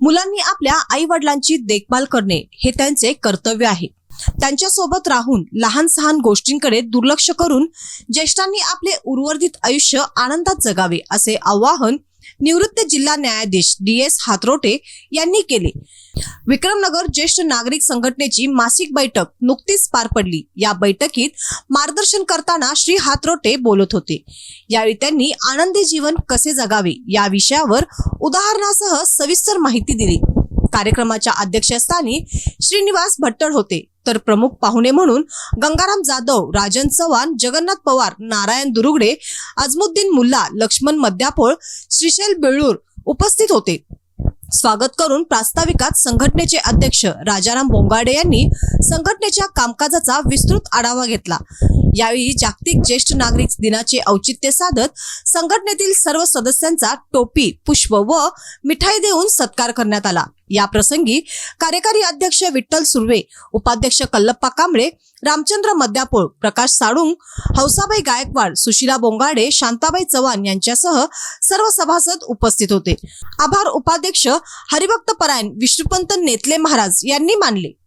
मुलांनी आपल्या आई वडिलांची देखभाल करणे हे त्यांचे कर्तव्य आहे. त्यांच्यासोबत राहून लहान सहान गोष्टींकडे दुर्लक्ष करून ज्येष्ठांनी आपले उर्वरित आयुष्य आनंदात जगावे असे आवाहन निवृत्त जिल्हा न्यायाधीश डी एस हातरोटे यांनी केले. विक्रमनगर ज्येष्ठ नागरिक संघटनेची मासिक बैठक नुकतीच पार पडली. या बैठकीत मार्गदर्शन करताना श्री हातरोटे बोलत होते. यावेळी त्यांनी आनंदी जीवन कसे जगावे या विषयावर उदाहरणासह सविस्तर माहिती दिली. कार्यक्रमाच्या अध्यक्षस्थानी श्रीनिवास भट्टड होते. तर प्रमुख पाहुणे म्हणून गंगाराम जाधव राजन चव्हाण जगन्नाथ पवार नारायण दुरुगडे अजमुद्दीन मुल्ला लक्ष्मण मध्यापोळ श्रीशैल बेळूर उपस्थित होते. स्वागत करून प्रास्ताविकात संघटनेचे अध्यक्ष राजाराम बोंगाडे यांनी संघटनेच्या कामकाजाचा विस्तृत आढावा घेतला. यावेळी जागतिक ज्येष्ठ नागरिक दिनाचे औचित्य साधत संघटनेतील सर्व सदस्यांचा टोपी पुष्प व मिठाई देऊन सत्कार करण्यात आला. या प्रसंगी कार्यकारी अध्यक्ष विठ्ठल सुर्वे उपाध्यक्ष कल्लप्पा कांबळे रामचंद्र मद्यापोळ प्रकाश साळुंग हौसाबाई गायकवाड सुशीला बोंगाडे शांताबाई चव्हाण यांच्यासह सर्व सभासद उपस्थित होते. आभार उपाध्यक्ष हरिभक्त परायण विष्णुपंत नेतले महाराज यांनी मानले.